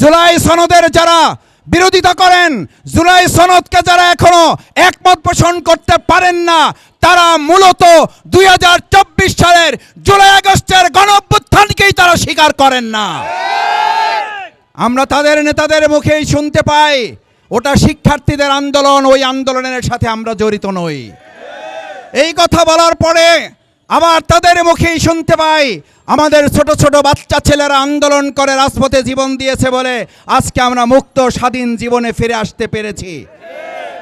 জুলাই সনদের যারা বিরোধিতা করেন, জুলাই সনদকে যারা এখনও একমত পোষণ করতে পারেন না, তারা মূলত দুই হাজার চব্বিশ সালের জুলাই আগস্টের গণ অভ্যুত্থানকেই তারা স্বীকার করেন না। আমরা তাদের নেতাদের মুখেই শুনতে পাই, ওটা শিক্ষার্থীদের আন্দোলন, ওই আন্দোলনের সাথে আমরা জড়িত নই। এই কথা বলার পরে আবার তাদের মুখেই শুনতে পাই। আমাদের ছোট ছোট বাচ্চা ছেলেরা আন্দোলন করে রাজপথে জীবন দিয়েছে বলে আজকে আমরা মুক্ত, স্বাধীন জীবনে ফিরে আসতে পেরেছি।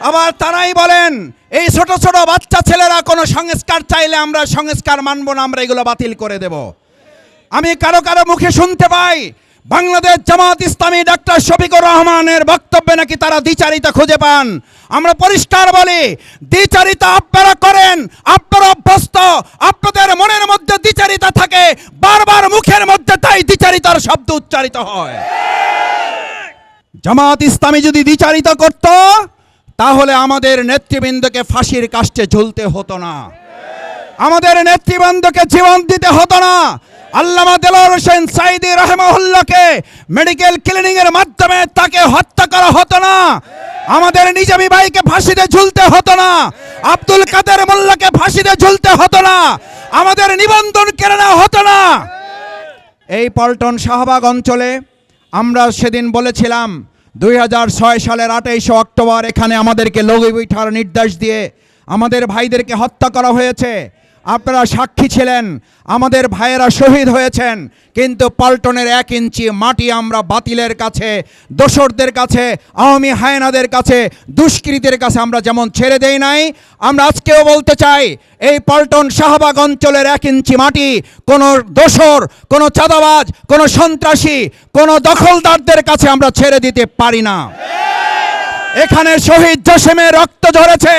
আবার তারাই বলেন, এই ছোট ছোট বাচ্চা ছেলেরা কোনো সংস্কার চাইলে আমরা সংস্কার মানব না, আমরা এগুলো বাতিল করে দেব। আমি কারও কারও মুখে শুনতে পাই বাংলাদেশ জামাত ইসলামী ডাক্তার শফিকুর রহমানের বক্তব্যে নাকি তারা দ্বিচারিতা খুঁজে পান? আমরা পরিষ্কার বলি, দ্বিচারিতা আপনারা করেন, আপনারা অভ্যস্ত, আপনাদের মনের মধ্যে দ্বিচারিতা থাকে, বারবার মুখের মধ্যে তাই দ্বিচারিতার শব্দ উচ্চারিত হয়। জামাত ইসলামী যদি দ্বিচারিতা করত, তাহলে আমাদের নেতৃবৃন্দকে ফাঁসির কাষ্টে ঝুলতে হতো না। আমাদের নেতৃবৃন্দকে জীবন দিতে হতো না। আল্লামা দেলোয়ার হোসেন সাইদি রহমউল্লাহকে মেডিকেল ক্লিনিং এর মাধ্যমে তাকে হত্যা করা হতো না। আমাদের নিজামী ভাইকে ফাঁসিতে ঝুলতে হতো না। আব্দুল কাদের মোল্লাকে ফাঁসিতে ঝুলতে হতো না। আমাদের নিবন্ধন কেড়ে নেওয়া হতো না। এই পল্টন শাহবাগ অঞ্চলে আমরা সেদিন বলেছিলাম, দুই হাজার ছয় সালের আঠাইশে অক্টোবর এখানে আমাদেরকে লগি বৈঠার নির্দেশ দিয়ে আমাদের ভাইদেরকে হত্যা করা হয়েছে। আপনারা সাক্ষী ছিলেন, আমাদের ভাইয়েরা শহীদ হয়েছেন, কিন্তু পাল্টনের এক ইঞ্চি মাটি আমরা বাতিলের কাছে দোসরদের কাছে, আওয়ামী হায়নাদের কাছে দুষ্কৃতের কাছে আমরা যেমন ছেড়ে দেই নাই, আমরা আজকেও বলতে চাই, এই পাল্টন শাহবাগ অঞ্চলের এক ইঞ্চি মাটি, কোনো দোসর কোনো চাঁদাবাজ, কোনো সন্ত্রাসী, কোনো দখলদারদের কাছে আমরা ছেড়ে দিতে পারি না। এখানে শহীদ জসিমের রক্ত ঝরেছে,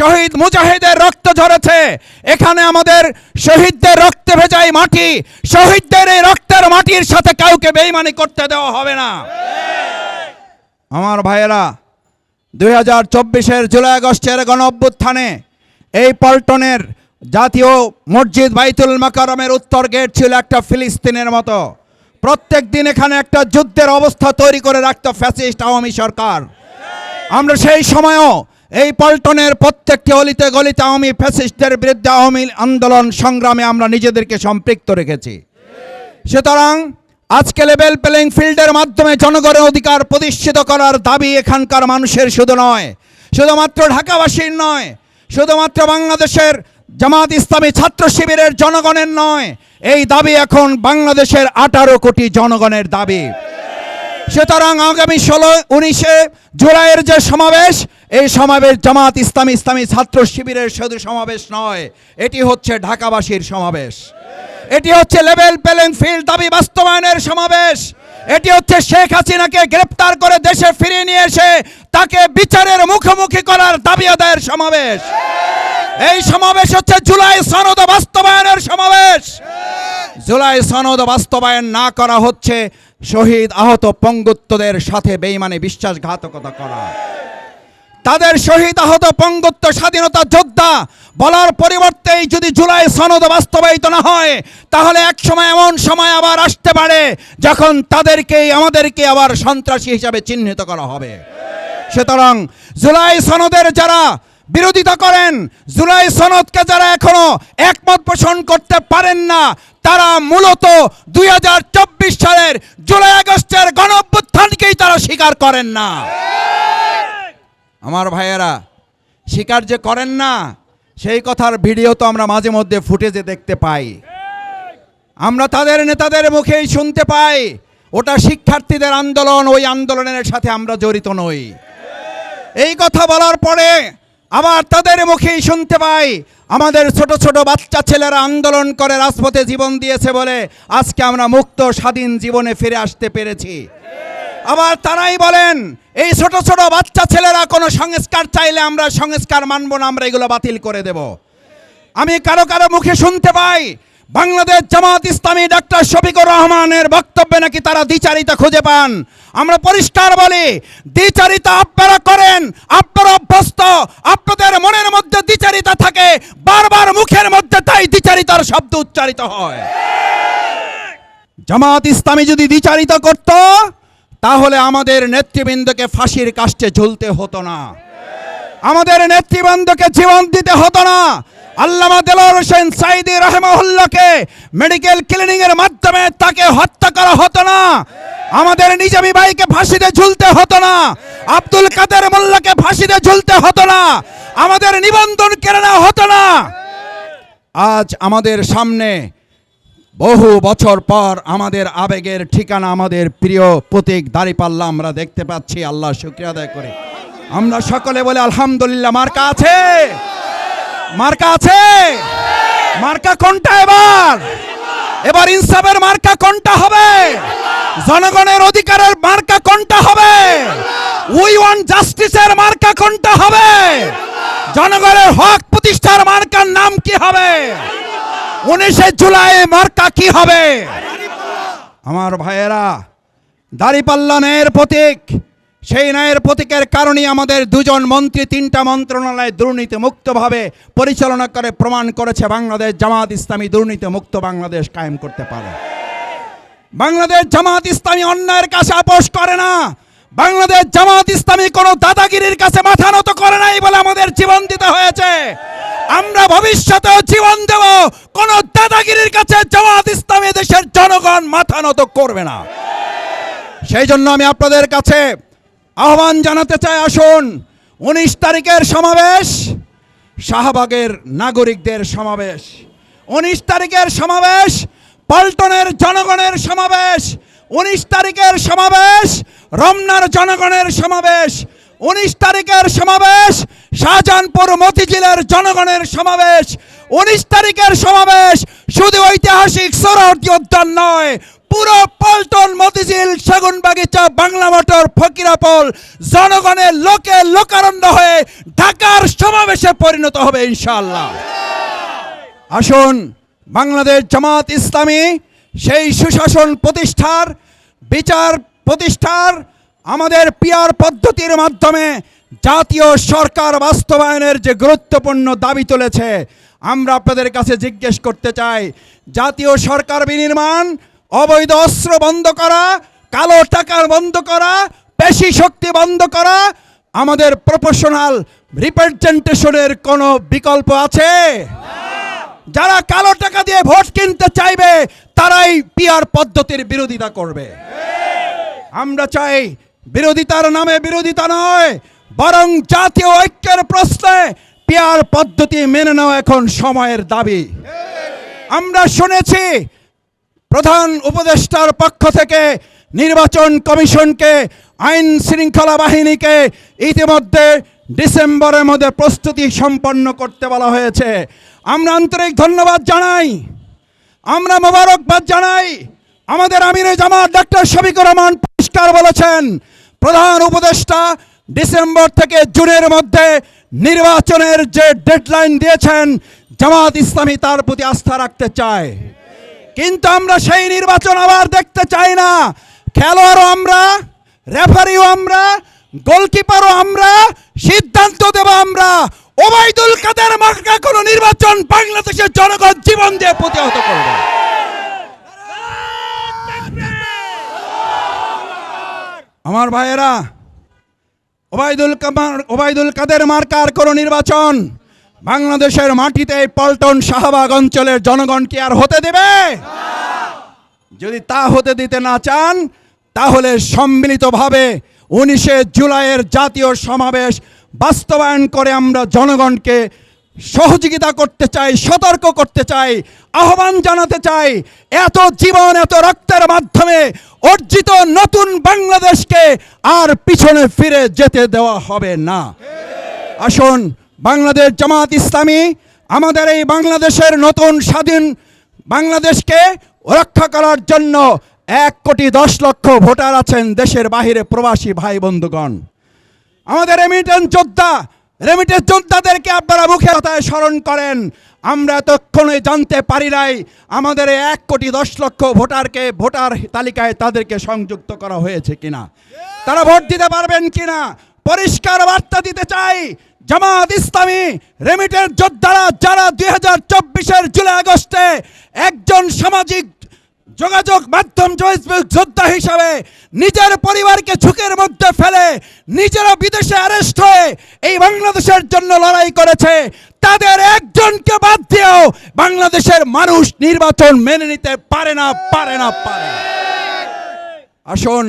শহীদ মুজাহিদের রক্ত ঝরেছে, এখানে আমাদের শহীদদের রক্তে ভেজাই মাটি, শহীদদের এই রক্তের মাটির সাথে কাউকে বেইমানি করতে দেওয়া হবে না। আমার ভাইয়েরা, দুই হাজার চব্বিশের জুলাই আগস্টের গণ অভ্যুত্থানে এই পল্টনের জাতীয় মসজিদ বাইতুল মাকারমের উত্তর গেট ছিল একটা ফিলিস্তিনের মতো। প্রত্যেক দিন এখানে একটা যুদ্ধের অবস্থা তৈরি করে রাখত ফ্যাসিস্ট আওয়ামী সরকার। আমরা সেই সময়ও এই পল্টনের প্রত্যেকটি অলিতে গলিতে আওয়ামী ফ্যাসিস্টদের বিরুদ্ধে আওয়ামী আন্দোলন সংগ্রামে আমরা নিজেদেরকে সম্পৃক্ত রেখেছি। সুতরাং আজকে লেভেল প্লেইং ফিল্ডের মাধ্যমে জনগণের অধিকার প্রতিষ্ঠিত করার দাবি এখানকার মানুষের শুধু নয়, শুধুমাত্র ঢাকাবাসীর নয়, শুধুমাত্র বাংলাদেশের জামাত ইসলামী ছাত্র শিবিরের জনগণের নয়, এই দাবি এখন বাংলাদেশের আঠারো কোটি জনগণের দাবি। সুতরাং আগামী ষোলো উনিশে জুলাইয়ের যে সমাবেশ, এই সমাবেশ জামাত ইসলামী ইসলামী ছাত্র শিবিরের শুধু সমাবেশ নয়, এটি হচ্ছে ঢাকাবাসীর সমাবেশ। এটি হচ্ছে লেভেল প্লেইং ফিল্ড দাবি বাস্তবায়নের সমাবেশ। এটি হচ্ছে শেখ হাসিনাকে গ্রেপ্তার করে দেশে ফিরিয়ে নিয়ে এসে তাকে বিচারের মুখোমুখি করার দাবি আদায়ের সমাবেশ। এই সমাবেশ হচ্ছে জুলাই সনদ বাস্তবায়নের সমাবেশ। জুলাই সনদ বাস্তবায়ন না করা হচ্ছে, শহীদ আহত পঙ্গুত্বদের সাথে বেইমানে বিশ্বাসঘাতকতা করা। তাদের শহীদ আহত পঙ্গুত্ব স্বাধীনতা যোদ্ধা বলার পরিবর্তেই যদি জুলাই সনদ বাস্তবায়িত না হয়, তাহলে এক সময় এমন সময় আবার আসতে পারে যখন তাদেরকেই, আমাদেরকে আবার সন্ত্রাসী হিসাবে চিহ্নিত করা হবে। সুতরাং জুলাই সনদের যারা বিরোধিতা করেন। জুলাই সনদকে যারা এখনও একমত পোষণ করতে পারেন না, তারা মূলত দুই হাজার চব্বিশ সালের জুলাই আগস্টের গণ তারা স্বীকার করেন না। আমার ভাইয়েরা, স্বীকার যে করেন না, সেই কথার ভিডিও তো আমরা মাঝে মধ্যে ফুটেজে দেখতে পাই। আমরা তাদের নেতাদের মুখেই শুনতে পাই, ওটা শিক্ষার্থীদের আন্দোলন, ওই আন্দোলনের সাথে আমরা জড়িত নই। এই কথা বলার পরে আবার তাদের মুখেই শুনতে পাই, আমাদের ছোট ছোট বাচ্চা ছেলেরা আন্দোলন করে, রাজপথে জীবন দিয়েছে বলে আজকে আমরা মুক্ত, স্বাধীন জীবনে ফিরে আসতে পেরেছি। আবার তারাই বলেন, এই ছোট ছোট বাচ্চা ছেলেরা কোনো সংস্কার চাইলে আমরা সংস্কার মানব না, আমরা এগুলো বাতিল করে দেব। আমি কারও কারও মুখে শুনতে পাই, বাংলাদেশ জামাত ইসলামী ডাক্তার শফিকুর রহমানের বক্তব্যে নাকি তারা দ্বিচারিতা খুঁজে পান। আমরা পরিষ্কার বলি, দ্বিচারিতা আপনারা করেন আপনাদের মনের মধ্যে দ্বিচারিতা থাকে, বারবার মুখের মধ্যে তাই দ্বিচারিতার শব্দ উচ্চারিত হয়। জামাত ইসলামী যদি দ্বিচারিতা করত, তাহলে আমাদের নেতৃবৃন্দকে ফাঁসির কাষ্টে ঝুলতে হতো না। আমাদের নেতৃবৃন্দকে জীবন দিতে হতো না। আল্লামা দেলোয়ার হোসেন সাইদি রহমাহুল্লাহকে মেডিকেল ক্লিনিং এর মাধ্যমে তাকে হত্যা করা হতো না। আমাদের নিজামী ভাইকে ফাঁসিতে ঝুলতে হতো না। আব্দুল কাদের মোল্লাকে ফাঁসিতে ঝুলতে হতো না। আমাদের নিবন্ধন কেড়ে নেওয়া হতো না। আজ আমাদের সামনে বহু বছর পর আমাদের আবেগের ঠিকানা আমাদের প্রিয় প্রতীক দাঁড়িপাল্লা আমরা দেখতে পাচ্ছি। আল্লাহ শুক্রিয়া আদায় করে। আমরা সকলে বলে আলহামদুলিল্লাহ। মার্কা আছে? মার্কা আছে? মার্কা কোনটা এবার? এবার ইনসাফের মার্কা কোনটা হবে? জনগণের অধিকারের মার্কা কোনটা হবে? উই ওয়ান্ট জাস্টিসের মার্কা কোনটা হবে? জনগণের হক প্রতিষ্ঠার মার্কার নাম কি হবে? উনিশে জুলাই মার্কা কি হবে? আমার ভাইয়েরা দাড়িপাল্লা ন্যায়ের প্রতীক সেই ন্যায়ের প্রতীকের কারণেই আমাদের দুজন মন্ত্রী তিনটা মন্ত্রণালয় দুর্নীতি মুক্তভাবে পরিচালনা করে, প্রমাণ করেছে বাংলাদেশ জামাত ইসলামী দুর্নীতি মুক্ত বাংলাদেশ কায়েম করতে পারে। বাংলাদেশ জামাত ইসলামী অন্যায়ের কাছে আপোষ করে না। বাংলাদেশ জামাত ইসলামী কোনো দাদাগিরির কাছে মাথা নত করে নাই বলে আমাদের জীবন দিতে হয়েছে। আমরা ভবিষ্যতেও জীবন দেব, কোন দাদাগিরির কাছে জামাত ইসলামী দেশের জনগণ মাথা নত করবে না। সেই জন্য আমি আপনাদের কাছে আহ্বান জানাতে চাই, আসুন। উনিশ তারিখের সমাবেশ, শাহবাগের নাগরিকদের সমাবেশ। উনিশ তারিখের সমাবেশ, পল্টনের জনগণের সমাবেশ। উনিশ তারিখের সমাবেশ, রমনার জনগণের সমাবেশ। উনিশ তারিখের সমাবেশ, শাহজাহানপুর মতিঝিলের জনগণের সমাবেশ। উনিশ তারিখের সমাবেশ, শুধু ঐতিহাসিক সোহরাওয়ার্দী উদ্যান নয় পুরো পল্টন মতিঝিল সেগুন বাগিচা, বাংলা মোটর, ফকিরাপল জনগণের লোকে লোকারণ্য হয়ে ঢাকার সমাবেশে পরিণত হবে ইনশাল্লাহ আসুন, বাংলাদেশ জামাত ইসলামী, সেই সুশাসন প্রতিষ্ঠার, বিচার প্রতিষ্ঠার, আমাদের পিয়ার পদ্ধতির মাধ্যমে জাতীয় সরকার বাস্তবায়নের যে গুরুত্বপূর্ণ দাবি তুলেছে, আমরা আপনাদের কাছে জিজ্ঞেস করতে চাই, জাতীয় সরকার বিনির্মাণ অবৈধ অস্ত্র বন্ধ করা, কালো টাকার বন্ধ করা, পেশি শক্তি বন্ধ করা, আমাদের প্রফেশনাল রিপ্রেজেন্টেশনের কোনো বিকল্প আছে? যারা কালো টাকা দিয়ে ভোট কিনতে চাইবে, তারাই পিয়ার পদ্ধতির বিরোধিতা করবে। আমরা চাই বিরোধিতার নামে বিরোধিতা নয়, বরং জাতীয় ঐক্যের প্রশ্নে পিয়ার পদ্ধতি মেনে নেওয়া এখন সময়ের দাবি। আমরা শুনেছি প্রধান উপদেষ্টার পক্ষ থেকে নির্বাচন কমিশনকে, আইন শৃঙ্খলা বাহিনীকে ইতিমধ্যে ডিসেম্বরের মধ্যে প্রস্তুতি সম্পন্ন করতে বলা হয়েছে। আমরা আন্তরিক ধন্যবাদ জানাই। আমরা মোবারকবাদ জানাই। আমাদের আমিরে জামাত ডাক্তার শফিকুর রহমান পরিষ্কার বলেছেন, প্রধান উপদেষ্টা ডিসেম্বর থেকে জুনের মধ্যে নির্বাচনের যে ডেডলাইন দিয়েছেন, জামাত ইসলামী তার প্রতি আস্থা রাখতে চায়। কিন্তু আমরা সেই নির্বাচন আবার দেখতে চাই না। খেলোয়াড়ও আমরা, রেফারিও আমরা, গোলকিপারও আমরা, সিদ্ধান্ত দেব আমরা। ওবায়দুল কাদের মার্কা কোন নির্বাচন বাংলাদেশের জনগণ জীবন দিয়ে প্রতিহত করবে। আমার ভাইয়েরা, ওবায়দুল কামার ওবায়দুল কাদের মার্কার কোন নির্বাচন বাংলাদেশের মাটিতে পল্টন শাহবাগ অঞ্চলের জনগণ কি আর হতে দেবে? যদি তা হতে দিতে না চান, তাহলে সম্মিলিতভাবে উনিশে জুলাইয়ের জাতীয় সমাবেশ বাস্তবায়ন করে আমরা জনগণকে সহযোগিতা করতে চাই, সতর্ক করতে চাই, আহ্বান জানাতে চাই, এত জীবন, এত রক্তের মাধ্যমে অর্জিত নতুন বাংলাদেশকে আর পিছনে ফিরে যেতে দেওয়া হবে না। আসুন বাংলাদেশ জামাত ইসলামী আমাদের এই বাংলাদেশের নতুন স্বাধীন বাংলাদেশকে রক্ষা করার জন্য এক কোটি দশ লক্ষ ভোটার আছেন দেশের বাহিরে প্রবাসী ভাই বন্ধুগণ। আমাদের রেমিটেন্স যোদ্ধা রেমিটেন্স যোদ্ধাদেরকে আপনারা মুখে কথায় স্মরণ করেন। আমরা এতক্ষণে জানতে পারি নাই, আমাদের এক কোটি দশ লক্ষ ভোটারকে ভোটার তালিকায় তাদেরকে সংযুক্ত করা হয়েছে কিনা। তারা ভোট দিতে পারবেন কিনা? পরিষ্কার বার্তা দিতে চাই জামাত ইসলামী রেমিটের যোদ্ধারা যারা দুই হাজার চব্বিশের জুলাই আগস্টে একজন সামাজিক যোগাযোগ মাধ্যম যোদ্ধা হিসাবে নিজের পরিবারকে ঝুঁকের মধ্যে ফেলে নিজেরা বিদেশে অ্যারেস্ট হয়ে এই বাংলাদেশের জন্য লড়াই করেছে, তাদের একজনকে বাদ দিয়েও বাংলাদেশের মানুষ নির্বাচন মেনে নিতে পারে না পারে না, পারে। আসুন,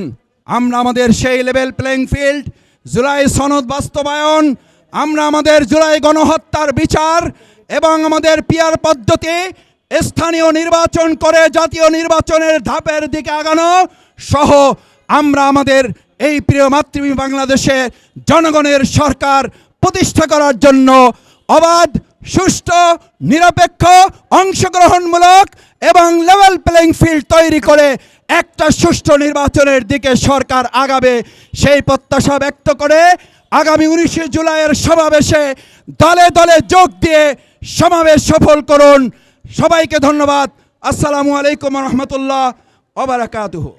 আমরা আমাদের সেই লেভেল প্লেইং ফিল্ড জুলাই সনদ বাস্তবায়ন আমরা আমাদের জুলাই গণহত্যার বিচার এবং আমাদের পিয়ার পদ্ধতি স্থানীয় নির্বাচন করে জাতীয় নির্বাচনের ধাপের দিকে আগানো সহ আমরা আমাদের এই প্রিয় মাতৃভূমি বাংলাদেশে জনগণের সরকার প্রতিষ্ঠা করার জন্য অবাধ, সুষ্ঠু, নিরপেক্ষ, অংশগ্রহণমূলক এবং লেভেল প্লেইং ফিল্ড তৈরি করে একটা সুষ্ঠু নির্বাচনের দিকে সরকার আগাবে সেই প্রত্যাশা ব্যক্ত করে আগামী উনিশে জুলাইয়ের সমাবেশে দলে দলে যোগ দিয়ে সমাবেশ সফল করুন। সবাইকে ধন্যবাদ। আসসালামু আলাইকুম রহমতুল্লাহ ওবরাকাতুহু